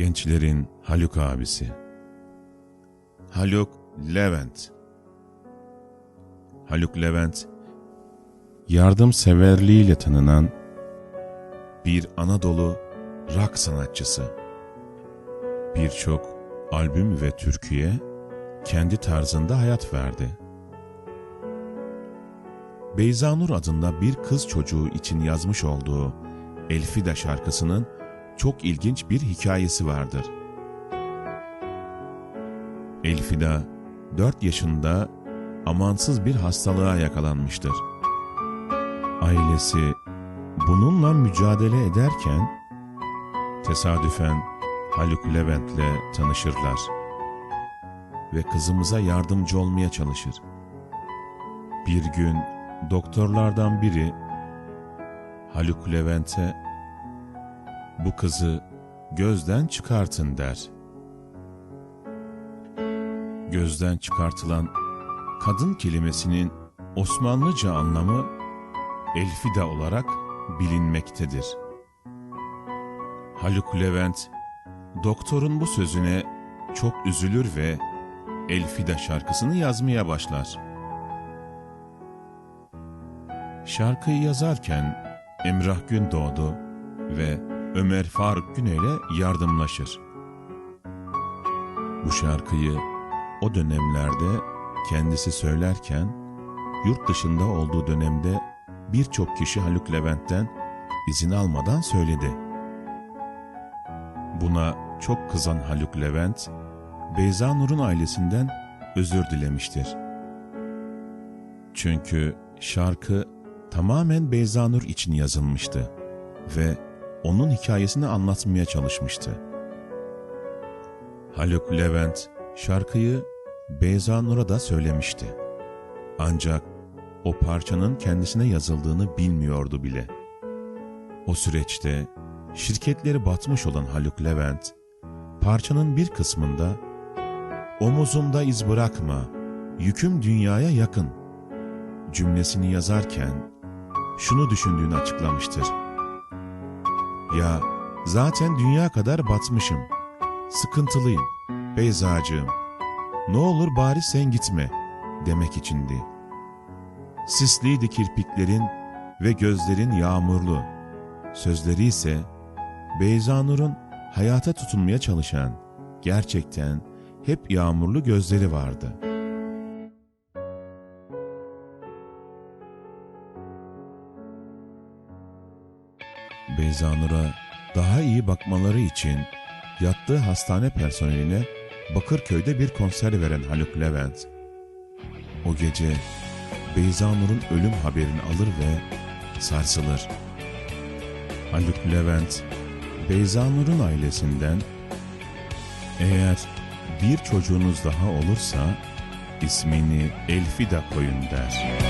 Gençlerin Haluk abisi. Haluk Levent. Haluk Levent, yardımseverliğiyle tanınan bir Anadolu rock sanatçısı. Birçok albüm ve türküye kendi tarzında hayat verdi. Beyzanur adında bir kız çocuğu için yazmış olduğu Elfida şarkısının çok ilginç bir hikayesi vardır. Elfida 4 yaşında amansız bir hastalığa yakalanmıştır. Ailesi bununla mücadele ederken tesadüfen Haluk Levent'le tanışırlar ve kızımıza yardımcı olmaya çalışır. Bir gün doktorlardan biri Haluk Levent'e bu kızı gözden çıkartın der. Gözden çıkartılan kadın kelimesinin Osmanlıca anlamı Elfida olarak bilinmektedir. Haluk Levent, doktorun bu sözüne çok üzülür ve Elfida şarkısını yazmaya başlar. Şarkıyı yazarken Emrah Gündoğdu ve Ömer Faruk Güney'le yardımlaşır. Bu şarkıyı o dönemlerde kendisi söylerken yurt dışında olduğu dönemde birçok kişi Haluk Levent'ten izin almadan söyledi. Buna çok kızan Haluk Levent, Beyza Nur'un ailesinden özür dilemiştir. Çünkü şarkı tamamen Beyza Nur için yazılmıştı ve onun hikayesini anlatmaya çalışmıştı. Haluk Levent şarkıyı Beyza Nur'a da söylemişti. Ancak o parçanın kendisine yazıldığını bilmiyordu bile. O süreçte şirketleri batmış olan Haluk Levent, parçanın bir kısmında omuzumda iz bırakma, yüküm dünyaya yakın cümlesini yazarken şunu düşündüğünü açıklamıştır. Ya zaten dünya kadar batmışım, sıkıntılıyım, Beyzacığım, ne olur bari sen gitme demek içindi. Sisliydi kirpiklerin ve gözlerin yağmurlu, sözleri ise Beyzanur'un hayata tutunmaya çalışan, gerçekten hep yağmurlu gözleri vardı. Beyzanur'a daha iyi bakmaları için yattığı hastane personeline Bakırköy'de bir konser veren Haluk Levent, o gece Beyzanur'un ölüm haberini alır ve sarsılır. Haluk Levent, Beyzanur'un ailesinden eğer bir çocuğunuz daha olursa ismini Elfida koyun der.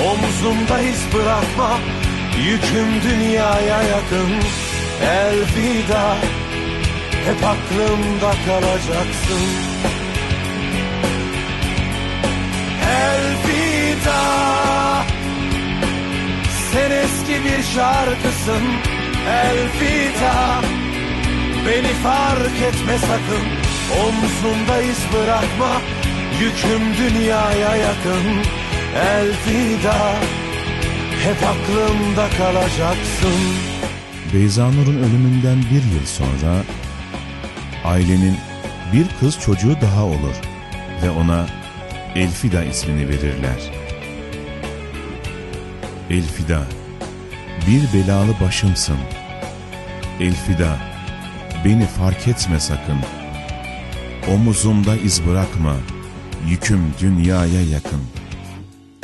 Omzumda iz bırakma Yüküm dünyaya yakın. Elfida Hep aklımda kalacaksın. Elfida Sen eski bir şarkısın. Elfida Beni fark etme sakın. Omzumda iz bırakma Yüküm dünyaya yakın Elfida Hep aklımda kalacaksın Beyza Nur'un ölümünden bir yıl sonra ailenin bir kız çocuğu daha olur ve ona Elfida ismini verirler. Elfida, bir belalı başımsın. Elfida, beni fark etme sakın. Omuzumda iz bırakma, yüküm dünyaya yakın.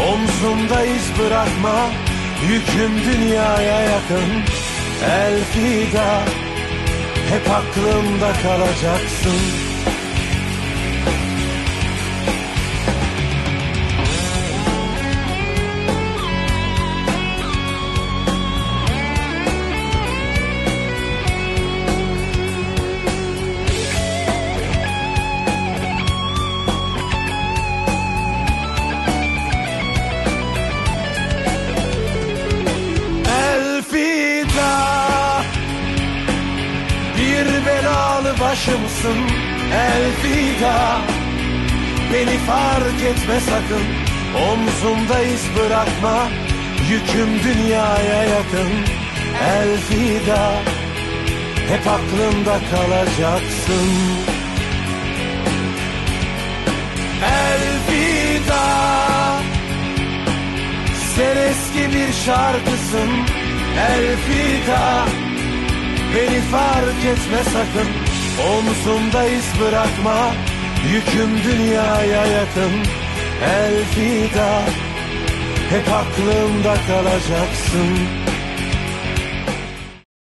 Omzumda iz bırakma Yüküm dünyaya yakın. Elfida Hep aklımda kalacaksın başımsın Elfida Beni fark etme sakın Omzumda iz bırakma. Yüküm dünyaya yakın Elfida Hep aklımda kalacaksın. Elfida sen eski bir şarkısın Elfida Beni fark etme sakın Omzumda iz bırakma Yüküm dünyaya yakın. Elfida Hep aklımda kalacaksın